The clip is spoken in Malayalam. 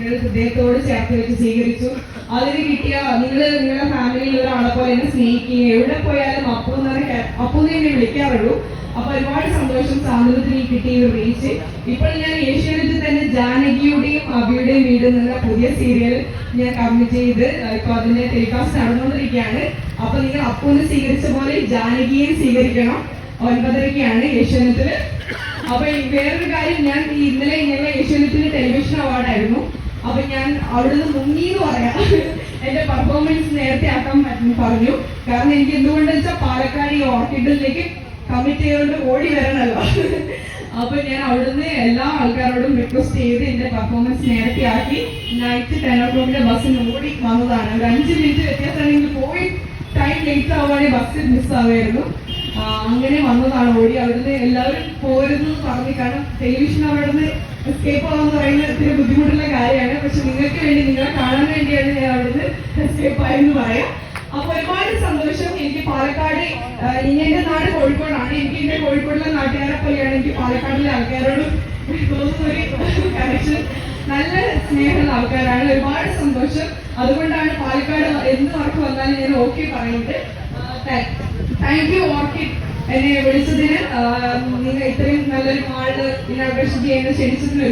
നിങ്ങൾ ഹൃദയത്തോട് ചേർത്ത് വെച്ച് സ്വീകരിച്ചു. അതിന് കിട്ടിയ നിങ്ങൾ നിങ്ങളുടെ ഫാമിലിയിൽ ഒരാളെ പോലെ എന്നെ സ്നേഹിക്കുകയും എവിടെ പോയാലും അപ്പു എന്ന് പറഞ്ഞ അപ്പു എന്ന് വിളിക്കാറുള്ളൂ അപ്പൊ ഒരുപാട് സന്തോഷം സാന്നിധ്യത്തിൽ കിട്ടിയ ഒരു റീച്ച് ഇപ്പോൾ ഞാൻ ഏഷ്യാനെറ്റിൽ തന്നെ ജാനകിയുടെയും അബിയുടെയും വീട് എന്നുള്ള പുതിയ സീരിയൽ ഞാൻ കമ്മിറ്റ് ചെയ്ത് ഇപ്പൊ അതിന്റെ ടെലികാസ്റ്റ് നടന്നുകൊണ്ടിരിക്കുകയാണ്. അപ്പൊ നിങ്ങൾ അപ്പുവിനെ സ്വീകരിച്ച പോലെ ജാനകിയെയും സ്വീകരിക്കണം. ഒൻപതരയ്ക്കാണ് ഏഷ്യാനെറ്റിൽ. അപ്പൊ വേറൊരു കാര്യം ഞാൻ ഇന്നലെ ഞങ്ങൾ ഏഷ്യാനെറ്റിന് ടെലിവിഷൻ അവാർഡായിരുന്നു അപ്പൊ ഞാൻ അവിടുന്ന് മുങ്ങി എന്ന് പറയാം. എന്റെ പെർഫോമൻസ് നേരത്തെ ആക്കാൻ പറഞ്ഞു. കാരണം എനിക്ക് എന്തുകൊണ്ടെന്ന് വെച്ചാൽ പാലക്കാട് ഈ ഓർക്കിഡിലേക്ക് കമ്മിറ്റ് ചെയ്തുകൊണ്ട് ഓടി വരണല്ലോ. അപ്പൊ ഞാൻ അവിടുന്ന് എല്ലാ ആൾക്കാരോടും റിക്വസ്റ്റ് ചെയ്ത് എന്റെ പെർഫോമൻസ് നേരത്തെ ആക്കി. നൈറ്റ് ടെൻ ഓ ക്ലോക്കിന്റെ ബസ്സിന് ഓടി വന്നതാണ്. ഒരു അഞ്ച് മിനിറ്റ് വ്യത്യാസമാണെങ്കിൽ പോയി. ടൈം ലേറ്റ് ആവാണെങ്കിൽ ബസ് മിസ് ആവുമായിരുന്നു ആ, അങ്ങനെ വന്നതാണ്. ഓടി അവിടുന്ന് എല്ലാവരും പോരുന്നു പറഞ്ഞു. കാരണം ടെലിവിഷൻ അവിടുന്ന് എസ്കേപ്പ് ആവാന്ന് പറയുന്നത് ഇത്തിരി ബുദ്ധിമുട്ടുള്ള കാര്യമാണ്. പക്ഷെ നിങ്ങൾക്ക് വേണ്ടി നിങ്ങളെ കാണാൻ വേണ്ടിയാണ് ഞാൻ അവിടുന്ന് എസ്കേപ്പ് ആയെന്ന് പറയാം. അപ്പൊ ഒരുപാട് സന്തോഷം. എനിക്ക് പാലക്കാട് എന്റെ നാട് കോഴിക്കോടാണ്. എനിക്ക് എന്റെ കോഴിക്കോടിലെ നാട്ടുകാരെ പോലെയാണ് എനിക്ക് പാലക്കാടിലെ ആൾക്കാരോടും തോന്നുന്ന കണക്ഷൻ നല്ല സ്നേഹമുള്ള ആൾക്കാരാണ്. ഒരുപാട് സന്തോഷം. അതുകൊണ്ടാണ് പാലക്കാട് എന്ത് വർക്ക് വന്നാലും ഞാൻ ഓക്കെ പറയുന്നത്. Thank you Orchid. എന്നെ വിളിച്ചതിന് നിങ്ങൾ ഇത്രയും നല്ലൊരു മാളിൽ ഇനാഗ്രേഷൻ ചെയ്യുന്ന ക്ഷണിച്ചതിന്